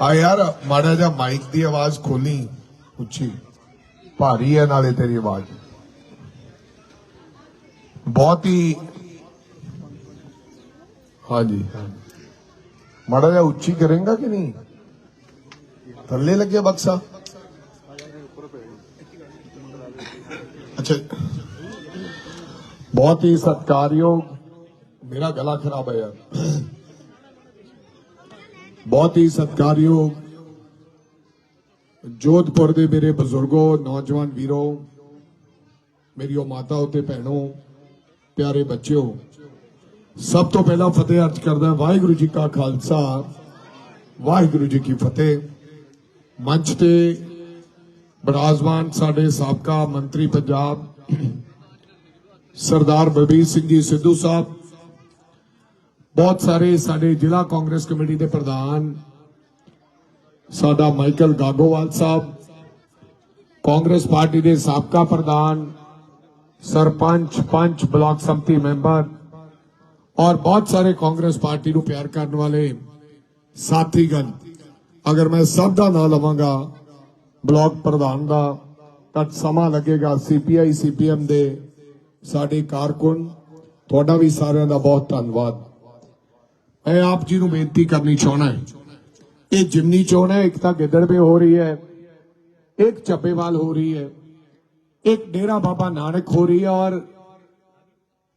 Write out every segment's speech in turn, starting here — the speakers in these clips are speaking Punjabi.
ਆ ਯਾਰ, ਮਾੜਾ ਜਿਹਾ ਮਾਈਕ ਦੀ ਆਵਾਜ਼ ਖੋਲੀ ਉੱਚੀ ਭਾਰੀ ਹੈ ਨਾਲੇ ਤੇਰੀ ਆਵਾਜ਼। ਬਹੁਤ ਹੀ ਹਾਂਜੀ। ਮਾੜਾ ਜਿਹਾ ਉੱਚੀ ਕਰੇਗਾ ਕਿ ਨਹੀਂ? ਥੱਲੇ ਲੱਗਿਆ ਬਕਸਾ? ਅੱਛਾ। ਬਹੁਤ ਹੀ ਸਤਿਕਾਰਯੋਗ। ਮੇਰਾ ਗਲਾ ਖਰਾਬ ਹੈ ਯਾਰ। ਬਹੁਤ ਹੀ ਸਤਿਕਾਰਯੋਗ ਜੋਧਪੁਰ ਦੇ ਮੇਰੇ ਬਜ਼ੁਰਗੋ, ਨੌਜਵਾਨ ਵੀਰੋ ਮੇਰੀਓ ਮਾਤਾਓ ਤੇ ਭੈਣੋ, ਪਿਆਰੇ ਬੱਚਿਓ, ਸਭ ਤੋਂ ਪਹਿਲਾਂ ਫਤਿਹ ਅਰਜ਼ ਕਰਦਾ ਵਾਹਿਗੁਰੂ ਜੀ ਕਾ ਖਾਲਸਾ, ਵਾਹਿਗੁਰੂ ਜੀ ਕੀ ਫਤਿਹ। ਮੰਚ ਤੇ ਬਰਾਜ਼ਮਾਨ ਸਾਡੇ ਸਾਬਕਾ ਮੰਤਰੀ ਪੰਜਾਬ ਸਰਦਾਰ ਬਲਬੀਰ ਸਿੰਘ ਜੀ ਸਿੱਧੂ ਸਾਹਿਬ ਬਹੁਤ ਸਾਰੇ ਸਾਡੇ ਜ਼ਿਲ੍ਹਾ ਕਾਂਗਰਸ ਕਮੇਟੀ ਦੇ ਪ੍ਰਧਾਨ, ਸਾਡਾ ਮਾਈਕਲ ਗਾਗੋਵਾਲ ਸਾਹਿਬ, ਕਾਂਗਰਸ ਪਾਰਟੀ ਦੇ ਸਾਬਕਾ ਪ੍ਰਧਾਨ, ਸਰਪੰਚ, ਪੰਚ ਬਲਾਕ ਸੰਮਤੀ ਮੈਂਬਰ ਔਰ ਬਹੁਤ ਸਾਰੇ ਕਾਂਗਰਸ ਪਾਰਟੀ ਨੂੰ ਪਿਆਰ ਕਰਨ ਵਾਲੇ ਸਾਥੀਗਣ। ਅਗਰ ਮੈਂ ਸਭ ਦਾ ਨਾਮ ਲਵਾਂਗਾ, ਬਲਾਕ ਪ੍ਰਧਾਨ ਦਾ, ਤਾਂ ਸਮਾਂ ਲੱਗੇਗਾ ਸੀਪੀਆਈ ਸੀਪੀਐਮ ਦੇ ਸਾਡੇ ਕਾਰਕੁਨ। ਤੁਹਾਡਾ ਵੀ ਸਾਰਿਆਂ ਦਾ ਬਹੁਤ ਧੰਨਵਾਦ। ਮੈਂ ਆਪ ਜੀ ਨੂੰ ਬੇਨਤੀ ਕਰਨੀ ਚਾਹਣਾ ਹੈ। ਇਹ ਜਿਮਨੀ ਚੋਣ ਹੈ, ਇੱਕ ਤਾਂ ਗਿੱਦੜ ਪੇ ਹੋ ਰਹੀ ਹੈ, ਇੱਕ ਚੱਬੇਵਾਲ ਹੋ ਰਹੀ ਹੈ, ਇੱਕ ਡੇਰਾ ਬਾਬਾ ਨਾਨਕ ਹੋ ਰਹੀ ਹੈ ਔਰ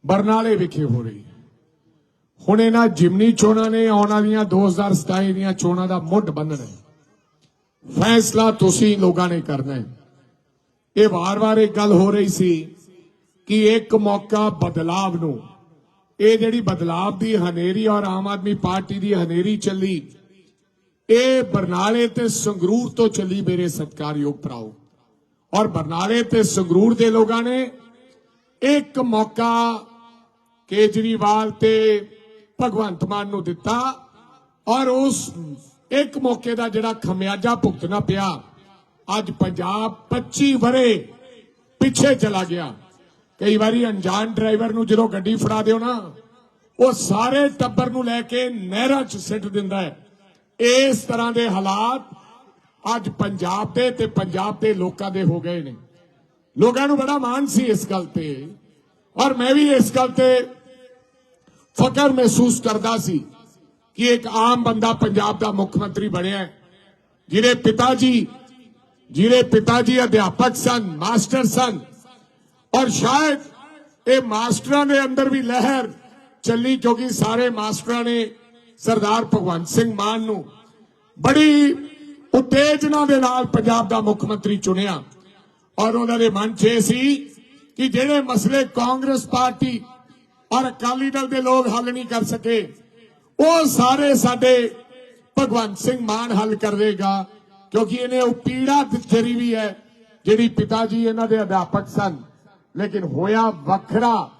ਬਰਨਾਲੇ ਵਿਖੇ ਹੋ ਰਹੀ ਹੈ। ਹੁਣ ਇਹਨਾਂ ਜਿਮਨੀ ਚੋਣਾਂ ਨੇ ਆਉਣ ਵਾਲੀਆਂ 2027 ਦੀਆਂ ਚੋਣਾਂ ਦਾ ਮੁੱਢ ਬੰਨਣਾ ਹੈ। ਫੈਸਲਾ ਤੁਸੀਂ ਲੋਕਾਂ ਨੇ ਕਰਨਾ ਹੈ। ਇਹ ਵਾਰ-ਵਾਰ ਇੱਕ ਗੱਲ ਹੋ ਰਹੀ ਸੀ ਕਿ ਇੱਕ ਮੌਕਾ ਬਦਲਾਵ ਨੂੰ ਇਹ ਜਿਹੜੀ ਬਦਲਾਵ ਦੀ ਹਨੇਰੀ ਔਰ ਆਮ ਆਦਮੀ ਪਾਰਟੀ ਦੀ ਹਨੇਰੀ ਚੱਲੀ, ਇਹ ਬਰਨਾਲੇ ਤੇ ਸੰਗਰੂਰ ਤੋਂ ਚੱਲੀ ਮੇਰੇ ਸਤਿਕਾਰਯੋਗ ਭਰਾਓ। ਔਰ ਬਰਨਾਲੇ ਤੇ ਸੰਗਰੂਰ ਦੇ ਲੋਕਾਂ ਨੇ ਇੱਕ ਮੌਕਾ ਕੇਜਰੀਵਾਲ ਤੇ ਭਗਵੰਤ ਮਾਨ ਨੂੰ ਦਿੱਤਾ ਔਰ ਉਸ ਇੱਕ ਮੌਕੇ ਦਾ ਜਿਹੜਾ ਖਮਿਆਜਾ ਭੁਗਤਣਾ ਪਿਆ, ਅੱਜ ਪੰਜਾਬ 25 ਵਰੇ ਪਿੱਛੇ ਚਲਾ ਗਿਆ। ਕਈ ਵਾਰੀ ਅਣਜਾਣ ਡਰਾਈਵਰ ਨੂੰ ਜਦੋਂ ਗੱਡੀ ਫੜਾ ਦਿਓ ਨਾ ਉਹ ਸਾਰੇ ਟੱਬਰ ਨੂੰ ਲੈ ਕੇ ਨਹਿਰਾਂ 'ਚ ਸਿੱਟ ਦਿੰਦਾ ਹੈ। ਇਸ ਤਰ੍ਹਾਂ ਦੇ ਹਾਲਾਤ ਅੱਜ ਪੰਜਾਬ ਦੇ ਤੇ ਪੰਜਾਬ ਦੇ ਲੋਕਾਂ ਦੇ ਹੋ ਗਏ ਨੇ। ਲੋਕਾਂ ਨੂੰ ਬੜਾ ਮਾਣ ਸੀ ਇਸ ਗੱਲ ਤੇ। ਔਰ ਮੈਂ ਵੀ ਇਸ ਗੱਲ ਤੇ ਫਕਰ ਮਹਿਸੂਸ ਕਰਦਾ ਸੀ ਕਿ ਇੱਕ ਆਮ ਬੰਦਾ ਪੰਜਾਬ ਦਾ ਮੁੱਖ ਮੰਤਰੀ ਬਣਿਆ ਹੈ, ਜਿਹਦੇ ਪਿਤਾ ਜੀ ਜਿਹਦੇ ਪਿਤਾ ਜੀ ਅਧਿਆਪਕ ਸਨ ਮਾਸਟਰ ਸਨ ਔਰ ਸ਼ਾਇਦ ਇਹ ਮਾਸਟਰਾਂ ਦੇ ਅੰਦਰ ਵੀ ਲਹਿਰ ਚੱਲੀ, ਕਿਉਂਕਿ ਸਾਰੇ ਮਾਸਟਰਾਂ ਨੇ ਸਰਦਾਰ ਭਗਵੰਤ ਸਿੰਘ ਮਾਨ ਨੂੰ ਬੜੀ ਉਤੇਜਨਾ ਦੇ ਨਾਲ ਪੰਜਾਬ ਦਾ ਮੁੱਖ ਮੰਤਰੀ ਚੁਣਿਆ। ਔਰ ਉਹਨਾਂ ਦੇ ਮਨ 'ਚ ਇਹ ਸੀ ਕਿ ਜਿਹੜੇ ਮਸਲੇ ਕਾਂਗਰਸ ਪਾਰਟੀ ਔਰ ਅਕਾਲੀ ਦਲ ਦੇ ਲੋਕ ਹੱਲ ਨਹੀਂ ਕਰ ਸਕੇ, ਉਹ ਸਾਰੇ ਸਾਡੇ ਭਗਵੰਤ ਸਿੰਘ ਮਾਨ ਹੱਲ ਕਰ ਦੇਗਾ ਕਿਉਂਕਿ ਇਹਨੇ ਉਹ ਪੀੜਾ ਜਰੀ ਵੀ ਹੈ, ਜਿਹੜੀ ਪਿਤਾ ਜੀ ਇਹਨਾਂ ਦੇ ਅਧਿਆਪਕ ਸਨ। ਲੇਕਿਨ ਹੋਇਆ ਵੱਖਰਾ।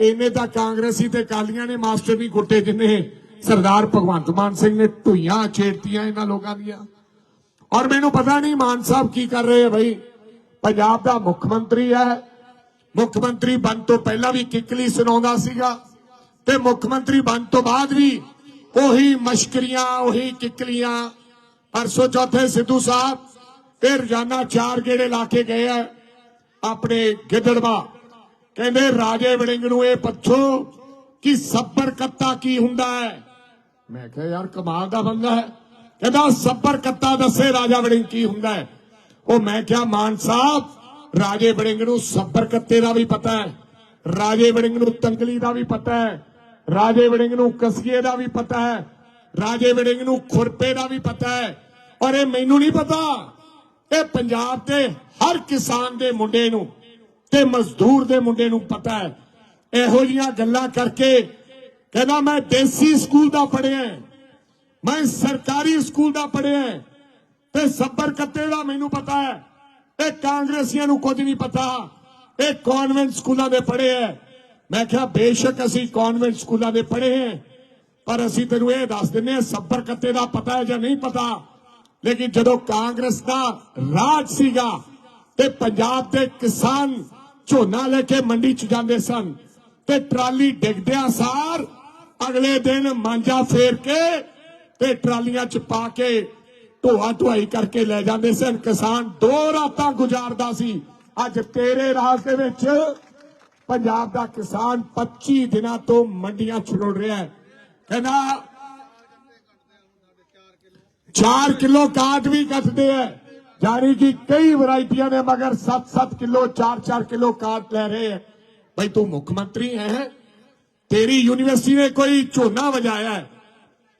ਇਹਨੇ ਤਾਂ ਕਾਂਗਰਸੀ ਤੇ ਕਾਲੀਆਂ ਨੇ ਮਾਸਟਰ ਨਹੀਂ ਕੁੱਟੇ ਜਿੰਨੇ। ਸਰਦਾਰ ਭਗਵੰਤ ਮਾਨ ਸਿੰਘ ਨੇ ਢੂਈਆਂ ਛੇੜਤੀਆਂ ਇਹਨਾਂ ਲੋਕਾਂ ਦੀਆਂ। ਔਰ ਮੈਨੂੰ ਪਤਾ ਨਹੀਂ ਮਾਨ ਸਾਹਿਬ ਕੀ ਕਰ ਰਹੇ ਆ ਬਈ। ਪੰਜਾਬ ਦਾ ਮੁੱਖ ਮੰਤਰੀ ਹੈ। ਮੁੱਖ ਮੰਤਰੀ ਬਣ ਤੋਂ ਪਹਿਲਾਂ ਵੀ ਕਿੱਕਲੀ ਸੁਣਾਉਂਦਾ ਸੀਗਾ। ਤੇ ਮੁੱਖ ਮੰਤਰੀ ਬਣ ਤੋਂ ਬਾਅਦ ਵੀ ਉਹੀ ਮਸ਼ਕਰੀਆਂ, ਉਹੀ ਕਿਕਲੀਆਂ ਪਰਸੋ ਚੌਥੇ ਸਿੱਧੂ ਸਾਹਿਬ ਤੇ ਰੋਜ਼ਾਨਾ ਚਾਰ ਗੇੜੇ ਲਾ ਕੇ ਗਏ ਆ। ਆਪਣੇ ਗਿੱਦੜਵਾ। ਕਹਿੰਦੇ ਰਾਜੇ ਵੜਿੰਗ ਨੂੰ ਇਹ ਪੁੱਛੋ ਕਿ ਸੱਬਰ ਕੱਤਾ ਕੀ ਹੁੰਦਾ ਹੈ? ਮੈਂ ਕਿਹਾ, ਯਾਰ, ਕਮਾਲ ਦਾ ਬੰਦਾ ਹੈ। ਕਹਿੰਦਾ, ਸੱਬਰ ਕੱਤਾ ਦੱਸੇ ਰਾਜਾ ਵੜਿੰਗ ਕੀ ਹੁੰਦਾ ਹੈ? ਉਹ ਮੈਂ ਕਿਹਾ, ਮਾਨ ਸਾਹਿਬ, ਰਾਜੇ ਵੜਿੰਗ ਨੂੰ ਸੱਬਰ ਕੱਤੇ ਦਾ ਵੀ ਪਤਾ ਹੈ, ਰਾਜੇ ਵੜਿੰਗ ਨੂੰ ਤੰਗਲੀ ਦਾ ਵੀ ਪਤਾ ਹੈ, ਰਾਜੇ ਵੜਿੰਗ ਨੂੰ ਕਸਕੀਏ ਦਾ ਵੀ ਪਤਾ ਹੈ, ਰਾਜੇ ਵੜਿੰਗ ਨੂੰ ਖੁਰਪੇ ਦਾ ਵੀ ਪਤਾ ਹੈ। ਔਰ ਇਹ ਮੈਨੂੰ ਨਹੀਂ ਪਤਾ। ਇਹ ਪੰਜਾਬ ਤੇ ਹਰ ਕਿਸਾਨ ਦੇ ਮੁੰਡੇ ਨੂੰ ਤੇ ਮਜ਼ਦੂਰ ਦੇ ਮੁੰਡੇ ਨੂੰ ਪਤਾ ਹੈ। ਇਹੋ ਜੀਆਂ ਗੱਲਾਂ ਕਰਕੇ ਕਹਿੰਦਾ ਮੈਂ ਦੇਸੀ ਸਕੂਲ ਦਾ ਪੜਿਆ ਮੈਂ ਸਰਕਾਰੀ ਸਕੂਲ ਦਾ ਪੜਿਆ ਤੇ ਸੱਬਰ ਕੱਤੇ ਦਾ ਮੈਨੂੰ ਪਤਾ ਹੈ। ਇਹ ਕਾਂਗਰਸੀਆਂ ਨੂੰ ਕੁਝ ਨਹੀਂ ਪਤਾ। ਇਹ ਕਨਵੈਂਟ ਸਕੂਲਾਂ ਦੇ ਪੜ੍ਹੇ ਹੈ। ਮੈਂ ਕਿਹਾ, ਬੇਸ਼ੱਕ ਅਸੀਂ ਕਨਵੈਂਟ ਸਕੂਲਾਂ ਦੇ ਪੜ੍ਹੇ ਹਾਂ। ਪਰ ਅਸੀਂ ਤੈਨੂੰ ਇਹ ਦੱਸ ਦਿੰਨੇ ਆ ਸੱਬਰ ਕੱਤੇ ਦਾ ਪਤਾ ਹੈ ਜਾਂ ਨਹੀਂ ਪਤਾ। ਲੇਕਿਨ ਜਦੋਂ ਕਾਂਗਰਸ ਦਾ ਰਾਜ ਸੀਗਾ ਤੇ ਪੰਜਾਬ ਦੇ ਕਿਸਾਨ ਝੋਨਾ ਲੈ ਕੇ ਮੰਡੀ ਚ ਜਾਂਦੇ ਸਨ ਤੇ ਟਰਾਲੀ ਡਿੱਗਦਿਆਂ ਸਾਰ ਅਗਲੇ ਦਿਨ ਮਾਂਜਾ ਫੇਰ ਕੇ ਤੇ ਟਰਾਲੀਆਂ 'ਚ ਪਾ ਕੇ ਢੋਆ ਢੁਆਈ ਕਰਕੇ ਲੈ ਜਾਂਦੇ ਸਨ। ਕਿਸਾਨ ਦੋ ਰਾਤਾਂ ਗੁਜ਼ਾਰਦਾ ਸੀ। ਅੱਜ ਤੇਰੇ ਰਾਜ ਦੇ ਵਿੱਚ ਪੰਜਾਬ ਦਾ ਕਿਸਾਨ 25 ਦਿਨਾਂ ਤੋਂ ਮੰਡੀਆਂ ਛੁੜ ਰਿਹਾ ਹੈ। ਕਹਿੰਦਾ 4 ਕਿਲੋ ਕਾਟ ਵੀ ਕੱਟਦੇ ਐ ਜਾਨੀ ਕਿ ਕਈ ਵੈਰਾਈਟੀਆਂ ਨੇ, ਮਗਰ 7-7 ਕਿਲੋ 4-4 ਕਿਲੋ ਕਾਟ ਲੈ ਰਹੇ ਐ ਭਾਈ ਤੂੰ ਮੁੱਖ ਤੇਰੀ ਯੂਨੀਵਰਸਿਟੀ ਨੇ ਕੋਈ ਝੋਨਾ ਵਜਾਇਆ ਹੈ।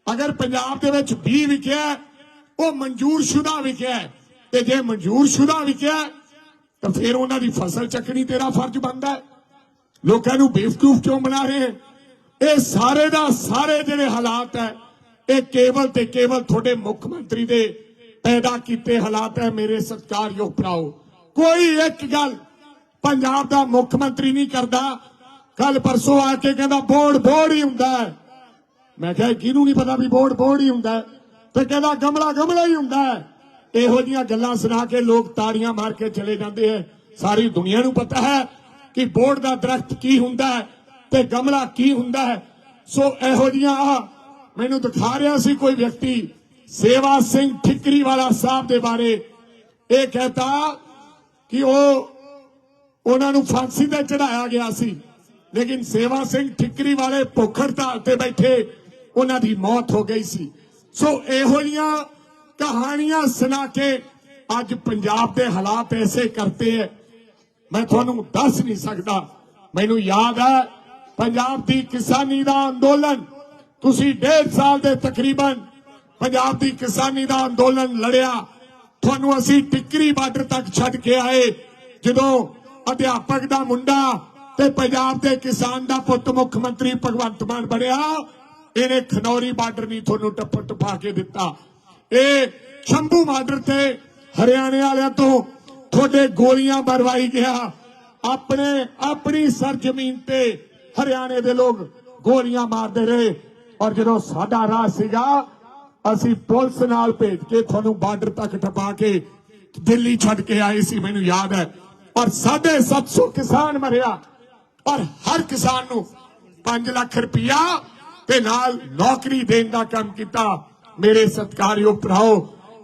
ਅਗਰ ਪੰਜਾਬ ਦੇ ਵਿੱਚ 20 ਵਿਕਿਆ ਉਹ ਮਨਜ਼ੂਰ ਵਿਕਿਆ ਤੇ ਜੇ ਮਨਜ਼ੂਰ ਸ਼ੁਦਾ ਵਿਕਿਆ ਤਾਂ ਫਿਰ ਉਹਨਾਂ ਦੀ ਫਸਲ ਚੱਕਣੀ ਤੇਰਾ ਫਰਜ਼ ਬਣਦਾ ਲੋਕਾਂ ਨੂੰ ਬੇਵਕੂਫ ਕਿਉਂ ਬਣਾ ਰਹੇ ਇਹ ਸਾਰੇ ਦਾ ਸਾਰੇ ਜਿਹੜੇ ਹਾਲਾਤ ਹੈ, ਇਹ ਕੇਵਲ ਤੇ ਕੇਵਲ ਤੁਹਾਡੇ ਮੁੱਖ ਮੰਤਰੀ ਦੇ ਪੈਦਾ ਕੀਤੇ ਹਾਲਾਤ ਹੈ ਮੇਰੇ ਸਤਿਕਾਰਯੋਗ ਭਰਾਓ? ਕੋਈ ਇੱਕ ਗੱਲ ਪੰਜਾਬ ਦਾ ਮੁੱਖ ਮੰਤਰੀ ਨਹੀਂ ਕਰਦਾ। ਕੱਲ ਪਰਸੋਂ ਆ ਕੇ ਕਹਿੰਦਾ ਬੋਰਡ ਬੋਰਡ ਹੀ ਹੁੰਦਾ ਹੈ। ਮੈਂ ਕਿਹਾ ਕਿਹਨੂੰ ਨਹੀਂ ਪਤਾ ਵੀ ਬੋਰਡ ਬੋਰਡ ਹੀ ਹੁੰਦਾ ਹੈ? ਤੇ ਕਹਿੰਦਾ ਗਮਲਾ ਗਮਲਾ ਹੀ ਹੁੰਦਾ ਹੈ। ਇਹੋ ਜੀਆਂ ਗੱਲਾਂ ਸੁਣਾ ਕੇ ਲੋਕ ਤਾੜੀਆਂ ਮਾਰ ਕੇ ਚਲੇ ਜਾਂਦੇ ਹੈ। ਸਾਰੀ ਦੁਨੀਆ ਨੂੰ ਪਤਾ ਹੈ ਕਿ ਬੋਰਡ ਦਾ ਦਰਖਤ ਕੀ ਹੁੰਦਾ ਹੈ ਤੇ ਗਮਲਾ ਕੀ ਹੁੰਦਾ ਹੈ। ਸੋ ਇਹੋ ਜੀਆਂ ਮੈਨੂੰ ਦਿਖਾ ਰਿਹਾ ਸੀ ਕੋਈ ਵਿਅਕਤੀ ਸੇਵਾ ਸਿੰਘ ਠਿਕਰੀ ਵਾਲਾ ਸਾਹਿਬ ਦੇ ਬਾਰੇ ਇਹ ਕਹਤਾ ਕਿ ਉਹ ਉਹਨਾਂ ਨੂੰ ਫਾਂਸੀ ਤੇ ਚੜਾਇਆ ਗਿਆ ਸੀ। ਲੇਕਿਨ ਸੇਵਾ ਸਿੰਘ ਠਿਕਰੀ ਵਾਲੇ ਭੁੱਖ ਹੜਤਾਲ ਤੇ ਬੈਠੇ ਉਹਨਾਂ ਦੀ ਮੌਤ ਹੋ ਗਈ ਸੀ। ਸੋ ਇਹੋ ਜੀਆਂ ਕਹਾਣੀਆਂ ਸੁਣਾ ਕੇ ਅੱਜ ਪੰਜਾਬ ਦੇ ਹਾਲਾਤ ਐਸੇ ਕਰਤੇ ਹੈ ਮੈਂ ਤੁਹਾਨੂੰ ਦੱਸ ਨਹੀਂ ਸਕਦਾ। ਮੈਨੂੰ ਯਾਦ ਹੈ ਪੰਜਾਬ ਦੀ ਕਿਸਾਨੀ ਦਾ ਅੰਦੋਲਨ ਤੁਸੀਂ ਡੇਢ ਸਾਲ ਦੇ ਤਕਰੀਬਨ ਪੰਜਾਬ ਦੀ ਕਿਸਾਨੀ ਦਾ ਅੰਦੋਲਨ ਲੜਿਆ। ਤੁਹਾਨੂੰ ਅਸੀਂ ਟਿੱਕਰੀ ਬਾਰਡਰ ਤੱਕ ਛੱਡ ਕੇ ਆਏ। ਜਦੋਂ ਅਧਿਆਪਕ ਦਾ ਮੁੰਡਾ ਤੇ ਪੰਜਾਬ ਦੇ ਕਿਸਾਨ ਦਾ ਪੁੱਤ ਮੁੱਖ ਮੰਤਰੀ ਭਗਵੰਤ ਮਾਨ ਬਣਿਆ, ਇਹਨੇ ਖਨੌਰੀ ਬਾਰਡਰ ਨਹੀਂ ਤੁਹਾਨੂੰ ਟੱਪ ਟਪਾ ਕੇ ਦਿੱਤਾ। ਇਹ ਸ਼ੰਭੂ ਬਾਰਡਰ ਤੇ ਹਰਿਆਣੇ ਵਾਲਿਆਂ ਤੋਂ ਤੁਹਾਡੇ ਗੋਲੀਆਂ ਮਰਵਾਈ ਗਿਆ। ਆਪਣੇ, ਆਪਣੀ ਸਰਜ਼ਮੀਨ ਤੇ ਹਰਿਆਣੇ ਦੇ ਲੋਕ ਗੋਲੀਆਂ ਮਾਰਦੇ ਰਹੇ। ਔਰ ਜਦੋਂ ਸਾਡਾ ਰਾਹ ਸੀਗਾ ਅਸੀਂ ਪੁਲਿਸ ਨਾਲ ਭੇਜ ਕੇ ਤੁਹਾਨੂੰ ਬਾਰਡਰ ਤੱਕ ਟਪਾ ਕੇ ਦਿੱਲੀ ਛੱਡ ਕੇ ਆਏ ਸੀ, ਮੈਨੂੰ ਯਾਦ ਹੈ। ਔਰ 750 ਕਿਸਾਨ ਮਰਿਆ। ਔਰ ਹਰ ਕਿਸਾਨ ਨੂੰ 5 ਲੱਖ ਰੁਪਇਆ ਤੇ ਨਾਲ ਨੌਕਰੀ ਦੇਣ ਦਾ ਕੰਮ ਕੀਤਾ। ਮੇਰੇ ਸਤਿਕਾਰਯੋਗ ਭਰਾਓ,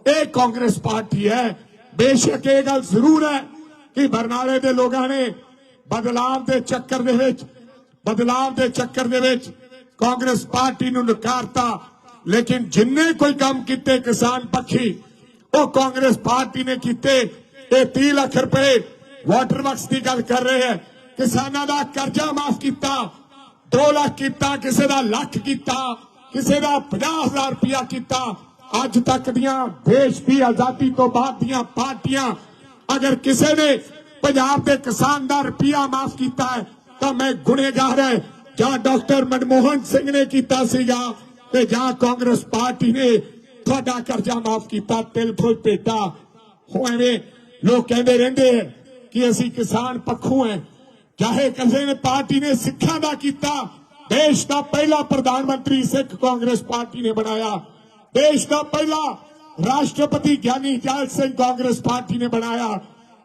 ਇਹ ਕਾਂਗਰਸ ਪਾਰਟੀ ਹੈ। ਬੇਸ਼ੱਕ ਇਹ ਗੱਲ ਜ਼ਰੂਰ ਹੈ ਕਿ ਬਰਨਾਲੇ ਦੇ ਲੋਕਾਂ ਨੇ ਬਦਲਾਵ ਦੇ ਚੱਕਰ ਦੇ ਵਿੱਚ ਬਦਲਾਵ ਦੇ ਚੱਕਰ ਦੇ ਵਿੱਚ ਕਾਂਗਰਸ ਪਾਰਟੀ ਨੂੰ ਨਕਾਰਤਾ। ਲੇਕਿਨ ਜਿੰਨੇ ਕੋਈ ਕੰਮ ਕੀਤੇ ਕਿਸਾਨ ਪੱਖੀ, ਉਹ ਕਾਂਗਰਸ ਪਾਰਟੀ ਨੇ ਕੀਤੇ। ਇਹ 30 ਲੱਖ ਰੁਪਏ ਵਾਟਰ ਵਰਕਸ ਦੀ ਗੱਲ ਕਰ ਰਹੇ ਹੈ। ਕਿਸਾਨਾਂ ਦਾ ਕਰਜ਼ਾ ਮਾਫ ਕੀਤਾ 2 ਲੱਖ ਕੀਤਾ, ਕਿਸੇ ਦਾ ਲੱਖ ਕੀਤਾ, ਕਿਸੇ ਦਾ 50000 ਰੁਪਇਆ ਕੀਤਾ। ਅੱਜ ਤੱਕ ਦੀਆਂ ਦੇਸ਼ ਦੀ ਆਜ਼ਾਦੀ ਤੋਂ ਬਾਅਦ ਦੀਆਂ ਪਾਰਟੀਆਂ, ਅਗਰ ਕਿਸੇ ਨੇ ਪੰਜਾਬ ਦੇ ਕਿਸਾਨ ਦਾ ਰੁਪਇਆ ਮਾਫ ਕੀਤਾ ਹੈ, ਤਾਂ ਮੈਂ ਗੁਨੇਗਾਰ ਹੈ। ਜਾਂ ਡਾਕਟਰ ਮਨਮੋਹਨ ਸਿੰਘ ਨੇ ਕੀਤਾ ਸੀਗਾ। ਤੇ ਜਾਂ ਕਾਂਗਰਸ ਪਾਰਟੀ ਨੇ ਤੁਹਾਡਾ ਕਰਜ਼ਾ ਮਾਫ ਕੀਤਾ, ਤਿਲ ਫੁੱਲ ਭੇਟਾ ਹੋ ਲੋਕ ਕਹਿੰਦੇ ਰਹਿੰਦੇ ਹੈ ਕਿ ਅਸੀਂ ਕਿਸਾਨ ਪੱਖੋਂ ਹੈ ਚਾਹੇ ਕਿਸੇ ਨੇ ਪਾਰਟੀ ਨੇ ਸਿੱਖਾਂ ਦਾ ਕੀਤਾ, ਦੇਸ਼ ਦਾ ਪਹਿਲਾ ਪ੍ਰਧਾਨ ਮੰਤਰੀ ਸਿੱਖ ਕਾਂਗਰਸ ਪਾਰਟੀ ਨੇ ਬਣਾਇਆ। ਦੇਸ਼ ਦਾ ਪਹਿਲਾ ਰਾਸ਼ਟਰਪਤੀ ਗਿਆਨੀ ਜੈਲ ਸਿੰਘ ਕਾਂਗਰਸ ਪਾਰਟੀ ਨੇ ਬਣਾਇਆ।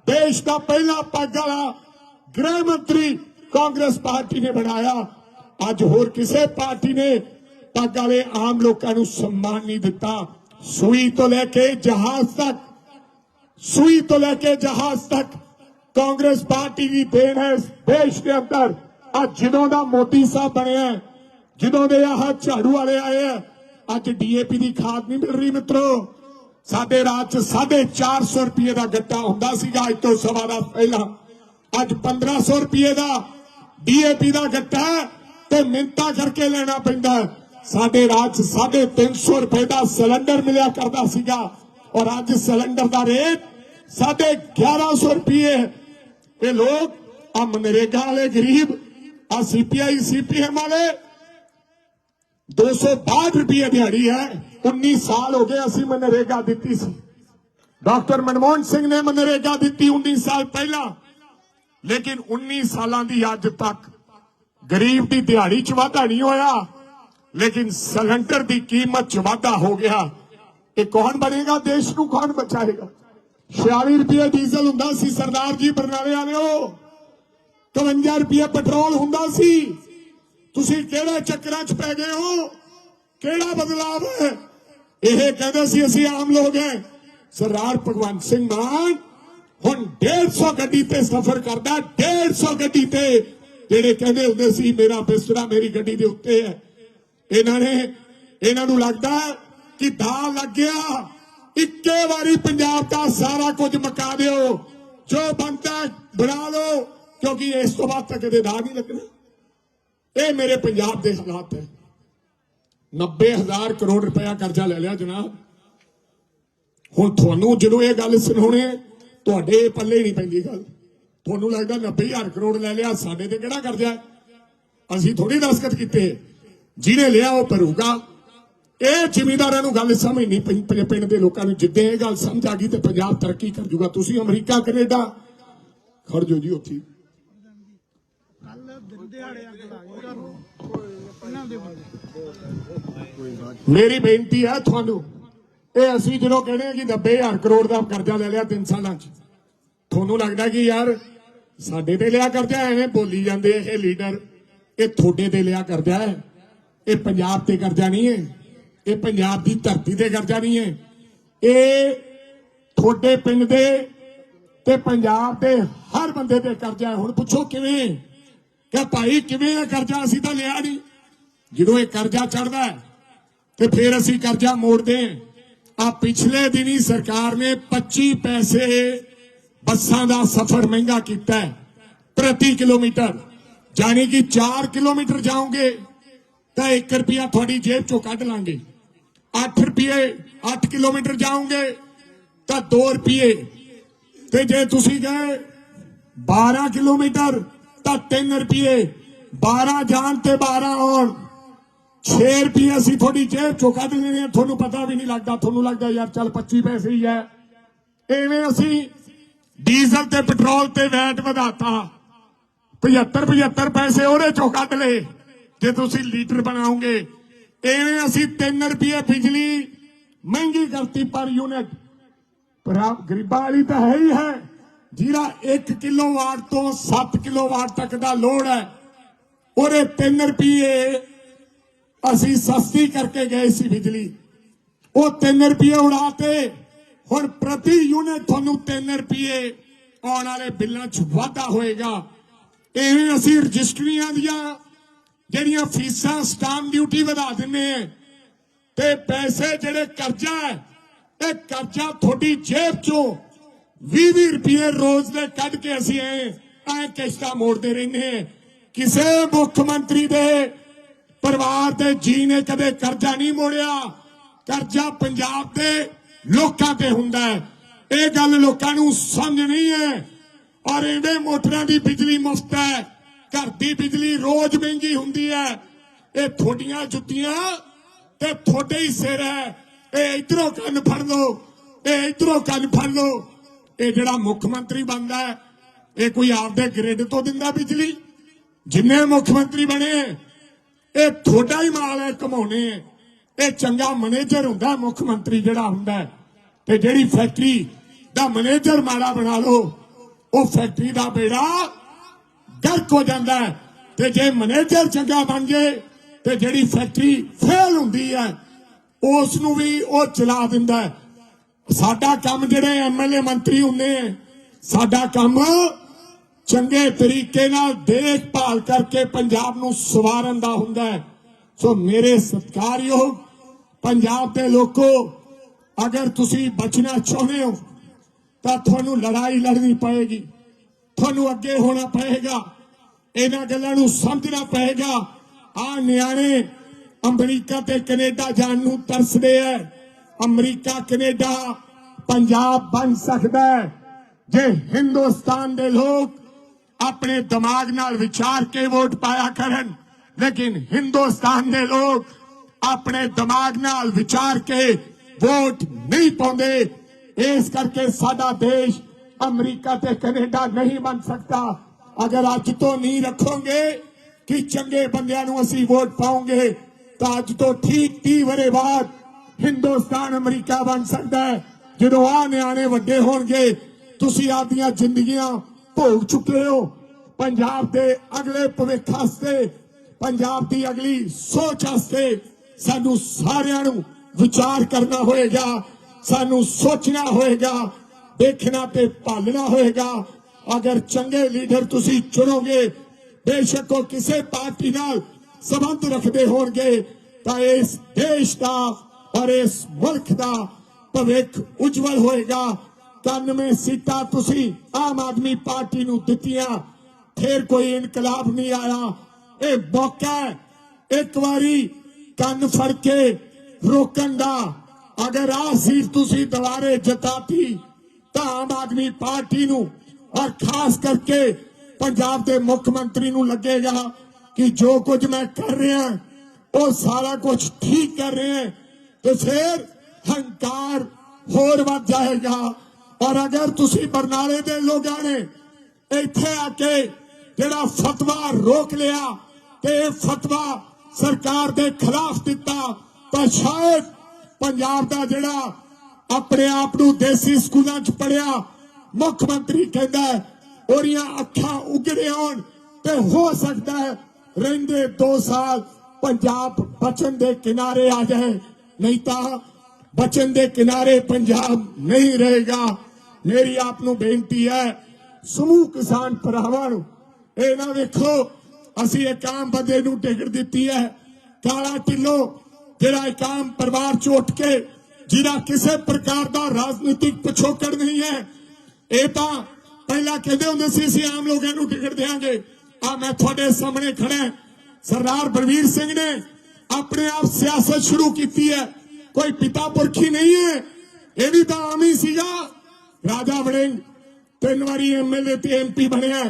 ਦੇਸ਼ ਦਾ ਪਹਿਲਾ ਪੱਗ ਵਾਲਾ ਗ੍ਰਹਿ ਮੰਤਰੀ ਕਾਂਗਰਸ ਪਾਰਟੀ ਨੇ ਬਣਾਇਆ। ਅੱਜ ਹੋਰ ਕਿਸੇ ਪਾਰਟੀ ਨੇ ਪੱਗ ਵਾਲੇ ਆਮ ਲੋਕਾਂ ਨੂੰ ਸਨਮਾਨ ਨਹੀਂ ਦਿੱਤਾ। ਸੂਈ ਤੋਂ ਲੈ ਕੇ ਜਹਾਜ਼ ਤੱਕ, ਸੂਈ ਤੋਂ ਲੈ ਕੇ ਜਹਾਜ਼ ਤੱਕ ਕਾਂਗਰਸ ਪਾਰਟੀ ਦੀ ਦੇਣ ਹੈ ਦੇਸ਼ ਦੇ ਅੰਦਰ। ਅੱਜ ਜਦੋਂ ਦਾ ਮੋਦੀ ਸਾਹਿਬ ਬਣਿਆ ਜਦੋਂ ਦੇ ਆਹ ਝਾੜੂ ਵਾਲੇ ਆਏ ਆ ਅੱਜ ਡੀਏਪੀ ਦੀ ਖਾਦ ਨਹੀਂ ਮਿਲ ਰਹੀ ਮਿੱਤਰੋ। ਸਾਡੇ ਰਾਜ ਚ 450 ਰੁਪਏ ਦਾ ਗੱਟਾ ਹੁੰਦਾ ਸੀਗਾ ਅੱਜ ਤੋਂ ਸਵਾ ਦਾ ਪਹਿਲਾਂ। ਅੱਜ 1500 ਰੁਪਏ ਦਾ ਡੀਏਪੀ ਦਾ ਗੱਟਾ ਤੇ ਮਿੰਤਾ ਕਰਕੇ ਲੈਣਾ ਪੈਂਦਾ ਸਾਡੇ ਰਾਜ ਚ 350 ਰੁਪਏ ਦਾ ਸਿਲੰਡਰ ਮਿਲਿਆ ਕਰਦਾ ਸੀਗਾ। ਔਰ ਅੱਜ ਸਿਲੰਡਰ ਦਾ ਰੇਟ 1150 ਰੁਪਏ ਇਹ ਲੋਕ ਆ ਮਨਰੇਗਾ ਵਾਲੇ ਗਰੀਬ ਆ ਸੀਪੀਆਈ ਸੀਪੀਐਮ ਵਾਲੇ 262 ਰੁਪਏ ਦਿਹਾੜੀ ਹੈ। 19 ਸਾਲ ਹੋ ਗਏ ਅਸੀਂ ਮਨਰੇਗਾ ਦਿੱਤੀ ਸੀ। ਡਾਕਟਰ ਮਨਮੋਹਨ ਸਿੰਘ ਨੇ ਮਨਰੇਗਾ ਦਿੱਤੀ 19 ਸਾਲ ਪਹਿਲਾਂ। ਲੇਕਿਨ 19 ਸਾਲਾਂ ਦੀ ਅੱਜ ਤੱਕ ਗਰੀਬ ਦੀ ਦਿਹਾੜੀ 'ਚ ਵਾਧਾ ਨਹੀਂ ਹੋਇਆ। ਲੇਕਿਨ ਸਿਲੰਡਰ ਦੀ ਕੀਮਤ 'ਚ ਵਾਧਾ ਹੋ ਗਿਆ। ਇਹ ਕੌਣ ਬਣੇਗਾ? ਦੇਸ਼ ਨੂੰ ਕੌਣ ਬਚਾਏਗਾ? 46 ਰੁਪਏ ਡੀਜ਼ਲ ਹੁੰਦਾ ਸੀ, ਸਰਦਾਰ ਜੀ, ਬਰਨਾਲੇ ਵਾਲਿਓ। 52 ਰੁਪਏ ਪੈਟਰੋਲ ਹੁੰਦਾ ਸੀ। ਤੁਸੀਂ ਕਿਹੜੇ ਚੱਕਰਾਂ 'ਚ ਪੈ ਗਏ ਹੋ? ਕਿਹੜਾ ਬਦਲਾਵ ਹੈ? ਇਹ ਕਹਿੰਦੇ ਸੀ, ਅਸੀਂ ਆਮ ਲੋਕ ਹੈ। ਸਰਦਾਰ ਭਗਵੰਤ ਸਿੰਘ ਮਾਨ ਹੁਣ 150 ਗੱਡੀ ਤੇ ਸਫ਼ਰ ਕਰਦਾ 150 ਗੱਡੀ ਤੇ। ਜਿਹੜੇ ਕਹਿੰਦੇ ਹੁੰਦੇ ਸੀ, ਮੇਰਾ ਬਿਸਤਰਾ ਮੇਰੀ ਗੱਡੀ ਦੇ ਉੱਤੇ ਹੈ। ਇਹਨਾਂ ਨੇ, ਇਹਨਾਂ ਨੂੰ ਲੱਗਦਾ ਕਿ ਦਾ ਲੱਗ ਗਿਆ। ਇੱਕੇ ਵਾਰੀ ਪੰਜਾਬ ਦਾ ਸਾਰਾ ਕੁਝ ਮਕਾ ਦਿਓ। ਜੋ ਬਣਦਾ ਬਣਾ ਲਓ, ਕਿਉਂਕਿ ਇਸ ਤੋਂ ਬਾਅਦ ਤੱਕ ਕਦੇ ਦਾ ਨਹੀਂ ਲੱਗਣਾ। ਇਹ ਮੇਰੇ ਪੰਜਾਬ ਦੇ ਹਾਲਾਤ ਹੈ 90000 ਕਰੋੜ ਰੁਪਇਆ ਕਰਜ਼ਾ ਲੈ ਲਿਆ ਜਨਾਬ। ਹੁਣ ਤੁਹਾਨੂੰ ਜਦੋਂ ਇਹ ਗੱਲ ਸੁਣਾਉਣੇ ਤੁਹਾਡੇ ਪੱਲੇ ਨਹੀਂ ਪੈਂਦੀ ਗੱਲ। ਤੁਹਾਨੂੰ ਲੱਗਦਾ 90000 ਕਰੋੜ ਲੈ ਲਿਆ, ਸਾਡੇ ਤੇ ਕਿਹੜਾ ਕਰਜ਼ਾ ਅਸੀਂ ਥੋੜੀ ਦਸਖਤ ਕੀਤੇ। ਜਿਹਨੇ ਲਿਆ ਉਹ ਭਰੂਗਾ। ਇਹ ਜ਼ਿਮੀਂਦਾਰਾਂ ਨੂੰ ਗੱਲ ਸਮਝ ਨਹੀਂ ਪਈ ਪਿੰਡ ਦੇ ਲੋਕਾਂ ਨੂੰ। ਜਿੱਦੇ ਇਹ ਗੱਲ ਸਮਝ ਆ ਗਈ ਤੇ ਪੰਜਾਬ ਤਰੱਕੀ ਕਰ ਜੂਗਾ। ਤੁਸੀਂ ਅਮਰੀਕਾ ਕੈਨੇਡਾ। ਖੜ ਜਾਓ ਜੀ ਉੱਥੇ। ਮੇਰੀ ਬੇਨਤੀ ਹੈ ਤੁਹਾਨੂੰ ਇਹ ਅਸੀਂ ਜਦੋਂ ਕਹਿੰਦੇ ਹਾਂ ਕਿ 90000 ਕਰੋੜ ਦਾ ਕਰਜ਼ਾ ਲੈ ਲਿਆ 3 ਸਾਲਾਂ 'ਚ ਤੁਹਾਨੂੰ ਲੱਗਦਾ ਕਿ ਯਾਰ ਸਾਡੇ ਤੇ ਲਿਆ ਕਰਜ਼ਾ ਐਵੇਂ ਬੋਲੀ ਜਾਂਦੇ ਇਹ ਲੀਡਰ ਇਹ ਤੁਹਾਡੇ ਤੇ ਲਿਆ ਕਰਜ਼ਾ ਹੈ। ਇਹ ਪੰਜਾਬ ਤੇ ਕਰਜ਼ਾ ਨਹੀਂ ਹੈ। ਇਹ ਪੰਜਾਬ ਦੀ ਧਰਤੀ ਤੇ ਕਰਜ਼ਾ ਨਹੀਂ ਹੈ। ਇਹ ਤੁਹਾਡੇ ਪਿੰਡ ਦੇ ਤੇ ਪੰਜਾਬ ਦੇ ਹਰ ਬੰਦੇ ਤੇ ਕਰਜ਼ਾ ਹੈ। ਹੁਣ ਪੁੱਛੋ ਕਿਵੇਂ? ਕਿ ਭਾਈ, ਕਿਵੇਂ ਇਹ ਕਰਜ਼ਾ ਅਸੀਂ ਤਾਂ ਲਿਆ ਨਹੀਂ? ਜਦੋਂ ਇਹ ਕਰਜ਼ਾ ਚੜਦਾ ਹੈ, ਤੇ ਫਿਰ ਅਸੀਂ ਕਰਜ਼ਾ ਮੋੜਦੇ ਆ ਪਿਛਲੇ ਦਿਨੀ ਸਰਕਾਰ ਨੇ 25 ਪੈਸੇ ਬੱਸਾਂ ਦਾ ਸਫ਼ਰ ਮਹਿੰਗਾ ਕੀਤਾ ਹੈ ਪ੍ਰਤੀ ਕਿਲੋਮੀਟਰ। ਯਾਨੀ ਕਿ 4 ਕਿਲੋਮੀਟਰ ਜਾਓਗੇ। ਤਾਂ 1 ਰੁਪਿਆ ਤੁਹਾਡੀ ਜੇਬ ਚੋਂ ਕੱਢ ਲਾਂਗੇ। 8 ਰੁਪਏ 8 ਕਿਲੋਮੀਟਰ ਜਾਓਗੇ ਤਾਂ 2 ਰੁਪਏ। ਤੇ ਜੇ ਤੁਸੀਂ ਗਏ 12 ਕਿਲੋਮੀਟਰ ਤਾਂ 3 ਰੁਪਏ। 12 ਜਾਣ ਤੇ 12 ਆਉਣ। 6 ਰੁਪਏ ਅਸੀਂ ਤੁਹਾਡੀ ਜੇਬ ਚੋਂ ਕੱਢ ਲੈਣੇ ਤੁਹਾਨੂੰ ਪਤਾ ਵੀ ਨਹੀਂ ਲੱਗਦਾ, ਤੁਹਾਨੂੰ ਲੱਗਦਾ ਯਾਰ ਚੱਲ 25 ਪੈਸੇ ਹੀ ਹੈ। ਐਵੇਂ ਅਸੀਂ ਡੀਜ਼ਲ ਤੇ ਪੈਟਰੋਲ ਤੇ ਵੈਟ ਵਧਾਤਾ। 75 75 ਪੈਸੇ ਉਹਦੇ ਚੋਂ ਕੱਢ ਲਏ। ਜੇ ਤੁਸੀਂ ਲੀਟਰ ਬਣਾਓਗੇ, ਐਵੇਂ ਅਸੀਂ 3 ਰੁਪਏ ਬਿਜਲੀ ਮਹਿੰਗੀ ਕਰਤੀ ਪਰ ਯੂਨਿਟ ਪਰ ਆਪ ਗਰੀਬਾਂ ਵਾਲੀ ਤਾਂ ਹੈ ਹੀ ਹੈ। ਜਿਹੜਾ 1 ਕਿਲੋਵਾਟ ਤੋਂ 7 ਕਿਲੋਵਾਟ ਤੱਕ ਦਾ ਲੋਡ ਹੈ। ਉਹਦੇ 3 ਰੁਪਏ ਅਸੀਂ ਸਸਤੀ ਕਰਕੇ ਗਏ ਸੀ ਬਿਜਲੀ। ਉਹ 3 ਰੁਪਏ ਉਡਾਤੇ। ਹੁਣ ਪ੍ਰਤੀ ਯੂਨਿਟ ਤੁਹਾਨੂੰ 3 ਰੁਪਏ ਆਉਣ ਵਾਲੇ ਬਿੱਲਾਂ 'ਚ ਵਾਧਾ ਹੋਏਗਾ। ਐਵੇਂ ਅਸੀਂ ਰਜਿਸਟਰੀਆਂ ਦੀਆਂ ਜਿਹੜੀਆਂ ਫੀਸਾਂ ਸਟਾਮ ਡਿਊਟੀ ਵਧਾ ਦਿੰਨੇ ਆ, ਤੇ ਪੈਸੇ ਜਿਹੜੇ ਕਰਜ਼ਾ ਹੈ, ਇਹ ਕਰਜ਼ਾ ਤੁਹਾਡੀ ਜੇਬ ਚੋਂ 20 ਰੁਪਏ ਰੋਜ਼ ਦੇ ਕੱਢ ਕੇ ਅਸੀਂ ਐ ਐ ਕਿਸ਼ਤਾਂ ਮੋੜਦੇ ਰਹਿੰਦੇ ਕਿਸੇ ਮੁੱਖ ਮੰਤਰੀ ਦੇ ਪਰਿਵਾਰ ਦੇ ਜੀ ਨੇ ਕਦੇ ਕਰਜ਼ਾ ਨਹੀਂ ਮੋੜਿਆ। ਕਰਜ਼ਾ ਪੰਜਾਬ ਦੇ ਲੋਕਾਂ ਤੇ ਹੁੰਦਾ ਹੈ। ਇਹ ਗੱਲ ਲੋਕਾਂ ਨੂੰ ਸਮਝ ਨਹੀਂ ਹੈ। ਔਰ ਇਹਦੇ ਮੋਟਰਾਂ ਦੀ ਬਿਜਲੀ ਮੁਫਤ ਹੈ। ਘਰ ਦੀ ਬਿਜਲੀ ਰੋਜ਼ ਮਹਿੰਗੀ ਹੁੰਦੀ ਹੈ। ਇਹ ਥੋਡੀਆਂ ਜੁੱਤੀਆਂ ਤੇ ਤੁਹਾਡੇ ਹੀ ਸਿਰ ਹੈ। ਇਹ ਇਧਰੋਂ ਕੰਨ ਫੜ ਲਓ, ਇਹ ਇਧਰੋਂ ਕੰਨ ਫੜ ਲਓ। ਇਹ ਜਿਹੜਾ ਮੁੱਖ ਮੰਤਰੀ ਬਣਦਾ ਹੈ, ਇਹ ਕੋਈ ਆਪਦੇ ਗ੍ਰਿਡ ਤੋਂ ਦਿੰਦਾ ਬਿਜਲੀ? ਜਿੰਨੇ ਮੁੱਖ ਮੰਤਰੀ ਬਣੇ, ਇਹ ਤੁਹਾਡਾ ਹੀ ਮਾਲ ਹੈ, ਕਮਾਉਣੇ। ਇਹ ਚੰਗਾ ਮੈਨੇਜਰ ਹੁੰਦਾ ਮੁੱਖ ਮੰਤਰੀ ਜਿਹੜਾ ਹੁੰਦਾ ਤੇ ਜਿਹੜੀ ਫੈਕਟਰੀ ਦਾ ਮੈਨੇਜਰ ਮਾੜਾ ਬਣਾ ਲਓ, ਉਹ ਫੈਕਟਰੀ ਦਾ ਬੇੜਾ ਗਰਕ ਹੋ ਜਾਂਦਾ ਹੈ। ਤੇ ਜੇ ਮੈਨੇਜਰ ਚੰਗਾ ਬਣ ਜੇ, ਤੇ ਜਿਹੜੀ ਫੈਕਟਰੀ ਫੇਲ ਹੁੰਦੀ ਹੈ ਉਸ ਨੂੰ ਵੀ ਉਹ ਚਲਾ ਦਿੰਦਾ ਸਾਡਾ ਕੰਮ ਜਿਹੜੇ ਐਮਐਲਏ ਮੰਤਰੀ ਹੁੰਦੇ ਆ ਸਾਡਾ ਕੰਮ ਚੰਗੇ ਤਰੀਕੇ ਨਾਲ ਦੇਖਭਾਲ ਕਰਕੇ ਪੰਜਾਬ ਨੂੰ ਸਵਾਰਨ ਦਾ ਹੁੰਦਾ ਹੈ। ਸੋ ਮੇਰੇ ਸਤਿਕਾਰਯੋਗ ਪੰਜਾਬ ਦੇ ਲੋਕੋ, ਅਗਰ ਤੁਸੀਂ ਬਚਣਾ ਚਾਹੁੰਦੇ ਹੋ, ਤਾਂ ਤੁਹਾਨੂੰ ਲੜਾਈ ਲੜਨੀ ਪਏਗੀ। ਤੁਹਾਨੂੰ ਅੱਗੇ ਹੋਣਾ ਪਏਗਾ। ਇਹਨਾਂ ਗੱਲਾਂ ਨੂੰ ਸਮਝਣਾ ਪਏਗਾ। ਆ ਨਿਆਣੇ ਅਮਰੀਕਾ ਤੇ ਕੈਨੇਡਾ ਜਾਣ ਨੂੰ ਤਰਸਦੇ ਐ। ਅਮਰੀਕਾ, ਕੈਨੇਡਾ, ਪੰਜਾਬ ਬਣ ਸਕਦਾ ਹੈ ਜੇ ਹਿੰਦੁਸਤਾਨ ਦੇ ਲੋਕ ਆਪਣੇ ਦਿਮਾਗ ਨਾਲ ਵਿਚਾਰ ਕੇ ਵੋਟ ਪਾਇਆ ਕਰਨ, ਲੇਕਿਨ ਹਿੰਦੁਸਤਾਨ ਦੇ ਲੋਕ ਆਪਣੇ ਦਿਮਾਗ ਨਾਲ ਵਿਚਾਰ ਕੇ ਵੋਟ ਨਹੀਂ ਪਾਉਂਦੇ, ਇਸ ਕਰਕੇ ਸਾਡਾ ਦੇਸ਼ ਅਮਰੀਕਾ ਤੇ ਕੈਨੇਡਾ ਨਹੀਂ ਬਣ ਸਕਦਾ ਅਗਰ ਅੱਜ ਤੋਂ ਨਹੀਂ ਰੱਖੋਗੇ ਕਿ ਚੰਗੇ ਬੰਦਿਆਂ ਨੂੰ ਅਸੀਂ ਵੋਟ ਪਾਉਂਗੇ ਤਾਂ ਅੱਜ ਤੋਂ ਠੀਕ 30 ਵਰੇ ਬਾਅਦ ਹਿੰਦੁਸਤਾਨ ਅਮਰੀਕਾ ਬਣ ਸਕਦਾ ਹੈ ਜਦੋਂ ਆ ਨਿਆਣੇ ਵੱਡੇ ਹੋਣਗੇ ਤੁਸੀਂ ਆਪਦੀਆਂ ਜ਼ਿੰਦਗੀਆਂ ਭੋਗ ਚੁੱਕੇ ਹੋ ਪੰਜਾਬ ਦੇ ਅਗਲੇ ਭਵਿੱਖ ਵਾਸਤੇ ਪੰਜਾਬ ਦੀ ਅਗਲੀ ਸੋਚ ਵਾਸਤੇ ਸਾਨੂੰ ਸਾਰਿਆਂ ਨੂੰ ਵਿਚਾਰ ਕਰਨਾ ਹੋਏਗਾ ਸਾਨੂੰ ਸੋਚਣਾ ਹੋਏਗਾ ਦੇਖਣਾ ਤੇ ਭਾਲਣਾ ਹੋਏਗਾ। ਅਗਰ ਚੰਗੇ ਲੀਡਰ ਤੁਸੀਂ ਚੁਣੋਗੇ, ਬੇਸ਼ੱਕ ਉਹ ਕਿਸੇ ਪਾਰਟੀ ਨਾਲ ਸੰਬੰਧ ਰੱਖਦੇ ਹੋਣਗੇ, ਤਾਂ ਇਸ ਦੇਸ਼ ਦਾ ਔਰ ਇਸ ਮੁਲਕ ਦਾ ਭਵਿੱਖ ਉਜਵਲ ਹੋਏਗਾ। 91 ਸੀਟਾਂ ਤੁਸੀਂ ਆਮ ਆਦਮੀ ਪਾਰਟੀ ਨੂੰ ਦਿੱਤੀਆਂ, ਫੇਰ ਕੋਈ ਇਨਕਲਾਬ ਨਹੀਂ ਆਇਆ। ਇਹ ਮੌਕਾ ਇੱਕ ਵਾਰੀ ਕੰਨ ਫੜ ਕੇ ਰੋਕਣ ਦਾ। ਅਗਰ ਆਹ ਸੀਟ ਤੁਸੀਂ ਦੁਬਾਰੇ ਜਿਤਾਤੀ ਤਾਂ ਆਮ ਆਦਮੀ ਪਾਰਟੀ ਨੂੰ ਔਰ ਖਾਸ ਕਰਕੇ ਪੰਜਾਬ ਦੇ ਮੁੱਖ ਮੰਤਰੀ ਨੂੰ ਲੱਗੇਗਾ ਕਿ ਜੋ ਕੁਝ ਮੈਂ ਕਰ ਰਿਹਾ, ਉਹ ਸਾਰਾ ਕੁਝ ਠੀਕ ਕਰ ਰਿਹਾ ਤੇ ਫਿਰ ਹੰਕਾਰ ਹੋਰ ਵੱਧ ਜਾਏਗਾ। ਔਰ ਅਗਰ ਤੁਸੀਂ ਬਰਨਾਲੇ ਦੇ ਲੋਕਾਂ ਨੇ ਇੱਥੇ ਆ ਕੇ ਜਿਹੜਾ ਫਤਵਾ ਰੋਕ ਲਿਆ ਤੇ ਇਹ ਫਤਵਾ ਸਰਕਾਰ ਦੇ ਖਿਲਾਫ ਦਿੱਤਾ, ਤਾਂ ਸ਼ਾਇਦ ਪੰਜਾਬ ਦਾ ਜਿਹੜਾ ਆਪਣੇ ਆਪ ਨੂੰ ਦੇਸੀ ਸਕੂਲਾਂ 'ਚ ਪੜਿਆ ਮੁੱਖ ਮੰਤਰੀ ਕਹਿੰਦਾ ਹੈ, ਉਹਦੀਆਂ ਅੱਖਾਂ ਉਗੜੇ ਆਉਣ ਤੇ ਹੋ ਸਕਦਾ ਹੈ ਰਹਿੰਦੇ 2 ਸਾਲ ਪੰਜਾਬ ਬਚਨ ਦੇ ਕਿਨਾਰੇ ਆ ਜਾਏ। ਨਹੀਂ ਤਾਂ ਬਚਨ ਦੇ ਕਿਨਾਰੇ ਪੰਜਾਬ ਨਹੀਂ ਰਹੇਗਾ। ਮੇਰੀ ਆਪ ਨੂੰ ਬੇਨਤੀ ਹੈ ਸਮੂਹ ਕਿਸਾਨ ਭਰਾਵਾਂ ਨੂੰ ਇਹ ਨਾ ਵੇਖੋ ਅਸੀਂ ਇੱਕ ਆਮ ਬੰਦੇ ਨੂੰ ਟਿਕਟ ਦਿੱਤੀ ਹੈ। ਕਾਲਾ ਢਿੱਲੋ ਜਿਹੜਾ ਇੱਕ ਆਮ ਪਰਿਵਾਰ ਚ ਉੱਠ ਕੇ ਜਿਹਦਾ ਕਿਸੇ ਪ੍ਰਕਾਰ ਦਾ ਰਾਜਨੀਤਿਕ ਪਿਛੋਕੜ ਨਹੀਂ ਹੈ। ਇਹ ਤਾਂ ਪਹਿਲਾਂ ਕਹਿੰਦੇ ਹੁੰਦੇ ਸੀ, ਅਸੀਂ ਆਮ ਲੋਕਾਂ ਨੂੰ ਟਿਕਟ ਦੇਾਂਗੇ ਆ ਮੈਂ ਤੁਹਾਡੇ ਸਾਹਮਣੇ ਖੜਾ ਸਰਦਾਰ ਬਲਵੀਰ ਸਿੰਘ ਨੇ ਆਪਣੇ ਆਪ ਸਿਆਸਤ ਸ਼ੁਰੂ ਕੀਤੀ ਹੈ। ਕੋਈ ਪਿਤਾ ਪੁਰਖੀ ਨਹੀਂ ਹੈ। ਇਹ ਵੀ ਤਾਂ ਆਮ ਹੀ ਸੀਗਾ। ਰਾਜਾ ਬਣੇ ਤਿੰਨ ਵਾਰੀ ਐਮਐਲਏ ਤੇ ਐਮਪੀ ਬਣਿਆ।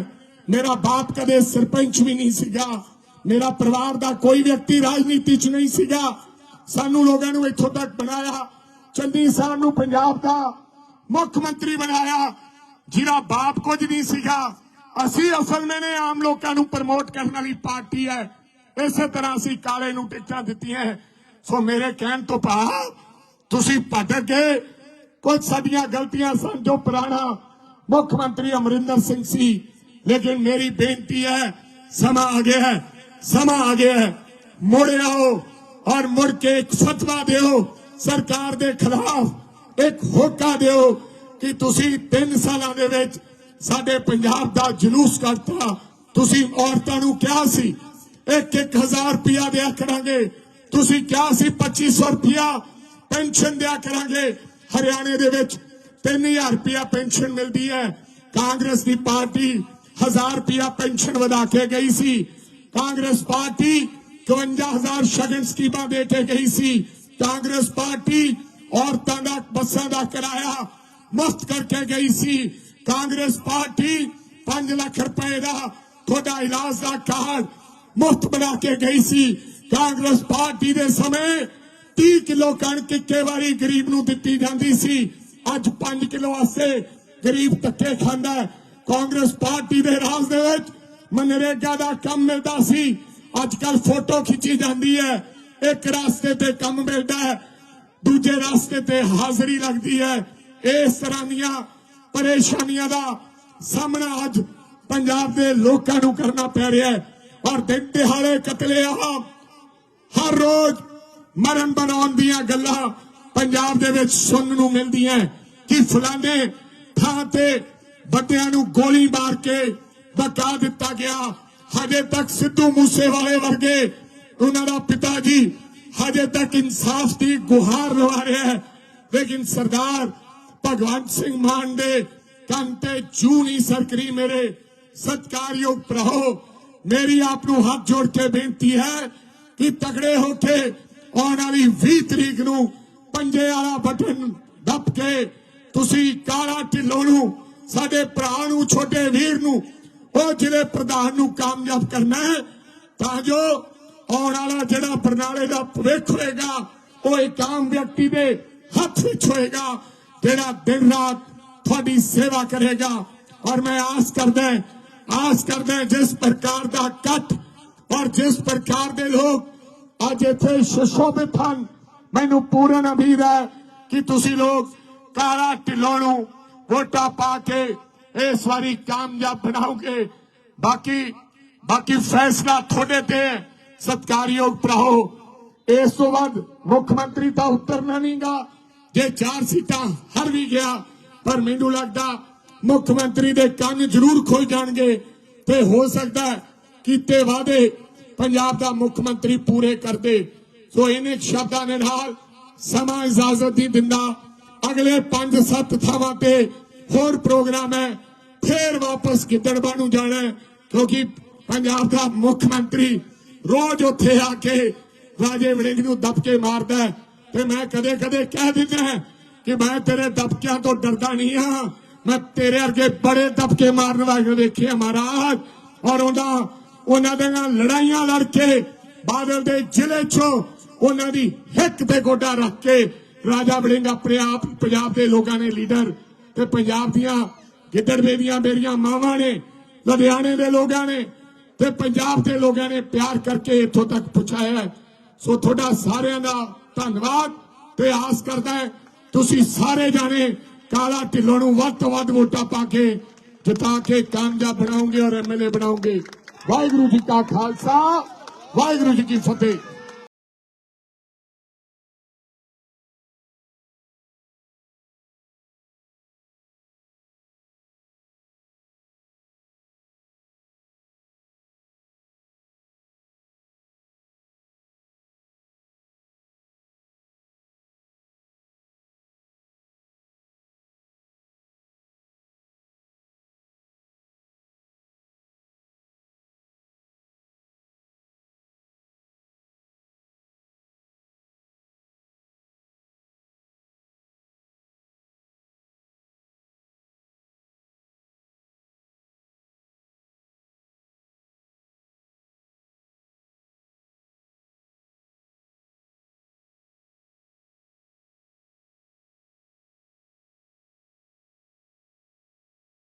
ਮੇਰਾ ਬਾਪ ਕਦੇ ਸਰਪੰਚ ਵੀ ਨਹੀਂ ਸੀਗਾ। ਮੇਰਾ ਪਰਿਵਾਰ ਦਾ ਕੋਈ ਵਿਅਕਤੀ ਰਾਜਨੀਤੀ 'ਚ ਨਹੀਂ ਸੀਗਾ। ਸਾਨੂੰ ਲੋਕਾਂ ਨੂੰ ਇੱਥੋਂ ਤੱਕ ਬਣਾਇਆ। ਚੰਨੀ ਸਾਹਿਬ ਨੂੰ ਪੰਜਾਬ ਦਾ ਮੁੱਖ ਮੰਤਰੀ ਬਣਾਇਆ, ਜਿਹਦਾ ਬਾਪ ਕੁਝ ਨਹੀਂ ਸੀਗਾ। ਅਸੀਂ ਅਸਲ ਮੈਨੇ ਆਮ ਲੋਕਾਂ ਨੂੰ ਪ੍ਰਮੋਟ ਕਰਨ ਵਾਲੀ ਪਾਰਟੀ ਹੈ। ਇਸੇ ਤਰ੍ਹਾਂ ਅਸੀਂ ਕਾਲੇ ਨੂੰ ਟਿਕਟਾਂ ਦਿੱਤੀਆਂ। ਸੋ ਮੇਰੇ ਕਹਿਣ ਤੋਂ ਭਾਵ, ਤੁਸੀਂ ਭਟਕ ਗਏ ਕੁਝ ਸਾਡੀਆਂ ਗਲਤੀਆਂ ਸਨ ਜੋ ਪੁਰਾਣਾ ਮੁੱਖ ਮੰਤਰੀ ਅਮਰਿੰਦਰ ਸਿੰਘ ਸੀ। ਲੇਕਿਨ ਮੇਰੀ ਬੇਨਤੀ ਹੈ, ਸਮਾਂ ਆ ਗਿਆ ਹੈ, ਸਮਾਂ ਆ ਗਿਆ ਹੈ। ਮੁੜ ਆਓ ਔਰ ਮੁੜ ਕੇ ਇੱਕ ਫਤਵਾ ਦਿਓ। ਸਰਕਾਰ ਦੇ ਖਿਲਾਫ ਇੱਕ ਹੋਕਾ ਦਿਓ ਕਿ ਤੁਸੀਂ 3 ਸਾਲਾਂ ਦੇ ਵਿੱਚ ਸਾਡੇ ਪੰਜਾਬ ਦਾ ਜਲੂਸ ਕੱਢਤਾ। ਤੁਸੀਂ ਔਰਤਾਂ ਨੂੰ ਕਿਹਾ ਸੀ, ਇੱਕ ਇੱਕ ਹਜ਼ਾਰ ਰੁਪਇਆ ਦਿਆ ਕਰਾਂਗੇ। ਤੁਸੀਂ ਕਿਹਾ ਸੀ 2500 ਰੁਪਇਆ ਪੈਨਸ਼ਨ ਦਿਆ ਕਰਾਂਗੇ। ਹਰਿਆਣੇ ਦੇ ਵਿੱਚ 3000 ਰੁਪਇਆ ਪੈਨਸ਼ਨ ਮਿਲਦੀ ਹੈ। ਕਾਂਗਰਸ ਦੀ ਪਾਰਟੀ 1000 ਰੁਪਇਆ ਪੈਨਸ਼ਨ ਵਧਾ ਕੇ ਗਈ ਸੀ। ਕਾਂਗਰਸ ਪਾਰਟੀ 51000 ਸ਼ਗਨ ਸਕੀਮਾਂ ਦੇ ਕੇ ਗਈ ਸੀ। ਕਾਂਗਰਸ ਪਾਰਟੀ ਔਰਤਾਂ ਦਾ, ਬੱਸਾਂ ਦਾ ਕਿਰਾਇਆ ਮੁਫਤ ਕਰਕੇ ਗਈ ਸੀ। ਕਾਂਗਰਸ ਪਾਰਟੀ 5 ਲੱਖ ਰੁਪਏ ਦਾ ਤੁਹਾਡਾ ਇਲਾਜ ਦਾ ਕਾਰਡ ਮੁਫਤ ਬਣਾ ਕੇ ਗਈ ਸੀ। ਕਾਂਗਰਸ ਪਾਰਟੀ ਦੇ ਸਮੇਂ 30 ਕਿਲੋ ਕਣਕ ਇੱਕੇ ਵਾਰੀ ਗਰੀਬ ਨੂੰ ਦਿੱਤੀ ਜਾਂਦੀ ਸੀ। ਅੱਜ 5 ਕਿਲੋ ਵਾਸਤੇ ਗਰੀਬ ਧੱਕੇ ਖਾਂਦਾ ਕਾਂਗਰਸ ਪਾਰਟੀ ਦੇ ਰਾਜ ਦੇ ਵਿੱਚ ਮਨਰੇਗਾ ਦਾ ਕੰਮ ਮਿਲਦਾ ਸੀ। ਅੱਜ ਕੱਲ ਫੋਟੋ ਖਿੱਚੀ ਜਾਂਦੀ ਹੈ। ਇੱਕ ਰਾਸਤੇ ਤੇ ਕੰਮ ਮਿਲਦਾ ਹੈ, ਦੂਜੇ ਰਾਸਤੇ ਤੇ ਹਾਜ਼ਰੀ ਲੱਗਦੀ ਹੈ। ਇਸ ਤਰ੍ਹਾਂ ਦੀਆਂ ਪਰੇਸ਼ਾਨੀਆਂ ਦਾ ਸਾਹਮਣਾ ਅੱਜ ਪੰਜਾਬ ਦੇ ਲੋਕਾਂ ਨੂੰ ਕਰਨਾ ਪੈ ਰਿਹਾ ਹੈ। ਔਰ ਦਿਨ ਦਿਹਾੜੇ ਕਤਲੇਆਮ, ਹਰ ਰੋਜ਼ ਮਰਨ ਬਣਾਉਣ ਦੀਆਂ ਗੱਲਾਂ ਪੰਜਾਬ ਦੇ ਵਿੱਚ ਸੁਣਨ ਨੂੰ ਮਿਲਦੀਆਂ ਕਿ ਫਲਾਣੇ ਥਾਂ ਤੇ ਬੰਦਿਆਂ ਨੂੰ ਗੋਲੀ ਮਾਰ ਕੇ ਬਕਾ ਦਿੱਤਾ ਗਿਆ। ਹਜੇ ਤੱਕ ਸਿੱਧੂ ਮੂਸੇਵਾਲੇ ਵਰਗੇ ਉਹਨਾਂ ਦਾ ਪਿਤਾ ਜੀ ਹਜੇ ਤੱਕ ਇਨਸਾਫ ਦੀ ਗੁਹਾਰ ਲਵਾ ਰਿਹਾ ਹੈ ਲੇਕਿਨ ਸਰਦਾਰ ਭਗਵੰਤ ਸਿੰਘ ਮਾਨ ਦੇ ਕੰਨ ਤੇ ਜੂ ਨਹੀਂ ਸਰਕਰੀ ਮੇਰੇ ਸਤਕਾਰਯੋਗ ਭਰਾਓ ਮੇਰੀ ਆਪ ਨੂੰ ਹੱਥ ਜੋੜ ਕੇ ਬੇਨਤੀ ਹੈ ਕਿ ਤਗੜੇ ਹੋ ਕੇ ਆਉਣ ਵਾਲੀ 20 ਤਰੀਕ ਨੂੰ ਪੰਜੇ ਵਾਲਾ ਬਟਨ ਦੱਬ ਕੇ ਤੁਸੀਂ ਕਾਲਾ ਢਿੱਲੋਂ ਨੂੰ ਸਾਡੇ ਭਰਾ ਨੂੰ ਛੋਟੇ ਵੀਰ ਨੂੰ ਉਹ ਜ਼ਿਲ੍ਹੇ ਪ੍ਰਧਾਨ ਨੂੰ ਕਾਮਯਾਬ ਕਰਨਾ ਹੈ ਤਾਂ ਜੋ ਆਉਣ ਵਾਲਾ ਜਿਹੜਾ ਬਰਨਾਲੇ ਦਾ ਭਵਿੱਖ ਹੋਏਗਾ, ਉਹ ਇੱਕ ਆਮ ਵਿਅਕਤੀ ਦੇ ਹੱਥ ਵਿੱਚ ਹੋਏਗਾ, ਜਿਹੜਾ ਦਿਨ ਰਾਤ ਤੁਹਾਡੀ ਸੇਵਾ ਕਰੇਗਾ ਔਰ ਮੈਂ ਆਸ ਕਰਦਾ ਆਸ ਕਰਦਾ ਜਿਸ ਪ੍ਰਕਾਰ ਦਾ ਕੱਟ ਔਰ ਜਿਸ ਪ੍ਰਕਾਰ ਦੇ ਲੋਕ ਅੱਜ ਇੱਥੇ ਸ਼ਸ਼ੋਭਿਤ ਹਨ, ਮੈਨੂੰ ਪੂਰਨ ਉਮੀਦ ਹੈ ਕਿ ਤੁਸੀਂ ਲੋਕ ਕਾਲਾ ਢਿੱਲੋਂ ਨੂੰ ਵੋਟਾਂ ਪਾ ਕੇ ਇਸ ਵਾਰੀ ਕਾਮਯਾਬ ਬਣਾਓਗੇ ਬਾਕੀ ਬਾਕੀ ਫੈਸਲਾ ਤੁਹਾਡੇ ਤੇ ਹੈ। ਸਤਿਕਾਰਯੋਗ ਭਰਾਓ, ਇਸ ਤੋਂ ਬਾਅਦ ਮੁੱਖ ਮੰਤਰੀ ਤਾਂ ਉਤਰਨਾ ਨਹੀਂਗਾ। ਜੇ ਚਾਰ ਸੀਟਾਂ ਹਰ ਵੀ ਗਿਆ, ਪਰ ਮੈਨੂੰ ਲੱਗਦਾ ਮੁੱਖ ਮੰਤਰੀ ਦੇ ਕੰਨ ਜ਼ਰੂਰ ਖੁੱਲ ਜਾਣਗੇ ਤੇ ਹੋ ਸਕਦਾ ਕੀਤੇ ਵਾਅਦੇ ਪੰਜਾਬ ਦਾ ਮੁੱਖ ਮੰਤਰੀ ਪੂਰੇ ਕਰਦੇ। ਸੋ ਇਹਨੇ ਸ਼ਬਦਾਂ ਦੇ ਨਾਲ ਸਮਾਂ ਇਜਾਜ਼ਤ ਨਹੀਂ ਦਿੰਦਾ। ਅਗਲੇ 5-7 ਥਾਵਾਂ ਤੇ ਹੋਰ ਪ੍ਰੋਗਰਾਮ ਹੈ। ਫੇਰ ਵਾਪਸ ਗਿੱਦੜਬਾ ਨੂੰ ਜਾਣਾ ਕਿਉਂਕਿ ਪੰਜਾਬ ਦਾ ਮੁੱਖ ਮੰਤਰੀ ਰੋਜ਼ ਉੱਥੇ ਆ ਕੇ ਰਾਜੇ ਵੜਿੰਗ ਨੂੰ ਦਬਕੇ ਮਾਰਦਾ ਤੇ ਮੈਂ ਕਦੇ ਕਦੇ ਕਹਿ ਦਿੰਦਾ ਕਿ ਮੈਂ ਤੇਰੇ ਦਬਕਿਆਂ ਤੋਂ ਡਰਦਾ ਨਹੀਂ ਹਾਂ। ਮੈਂ ਤੇਰੇ ਵਰਗੇ ਬੜੇ ਦਬਕੇ ਮਾਰਨ ਵਾਲੇ ਵੇਖੇ ਮਹਾਰਾਜ। ਔਰ ਉਹਦਾ, ਉਹਨਾਂ ਦੇ ਨਾਲ ਲੜਾਈਆਂ ਲੜ ਕੇ ਬਾਦਲ ਦੇ ਜ਼ਿਲ੍ਹੇ ਚੋਂ ਉਹਨਾਂ ਦੀ ਹਿੱਕ ਤੇ ਗੋਡਾ ਰੱਖ ਕੇ ਰਾਜਾ ਵੜਿੰਗ ਆਪਣੇ ਆਪ, ਪੰਜਾਬ ਦੇ ਲੋਕਾਂ ਨੇ ਲੀਡਰ ਤੇ ਪੰਜਾਬ ਦੀਆਂ ਗਿੱਦੜਵੇ ਦੀਆਂ ਮੇਰੀਆਂ ਮਾਵਾਂ ਨੇ, ਲੁਧਿਆਣੇ ਦੇ ਲੋਕਾਂ ਨੇ ਤੇ ਪੰਜਾਬ ਦੇ ਲੋਕਾਂ ਨੇ ਪਿਆਰ ਕਰਕੇ ਇੱਥੋਂ ਤੱਕ ਪਹੁੰਚਾਇਆ ਸੋ ਤੁਹਾਡਾ ਸਾਰਿਆਂ ਦਾ ਧੰਨਵਾਦ ਤੇ ਆਸ ਕਰਦਾ ਹੈ, ਤੁਸੀਂ ਸਾਰੇ ਜਾਣੇ ਕਾਲਾ ਢਿੱਲੋਂ ਨੂੰ ਵੱਧ ਤੋਂ ਵੱਧ ਵੋਟਾਂ ਪਾ ਕੇ ਜਿਤਾ ਕੇ ਕਾਮਯਾਬ ਬਣਾਉਂਗੇ ਔਰ ਐਮਐਲਏ ਬਣਾਉਂਗੇ ਵਾਹਿਗੁਰੂ ਜੀ ਕਾ ਖਾਲਸਾ, ਵਾਹਿਗੁਰੂ ਜੀ ਕੀ ਫਤਿਹ।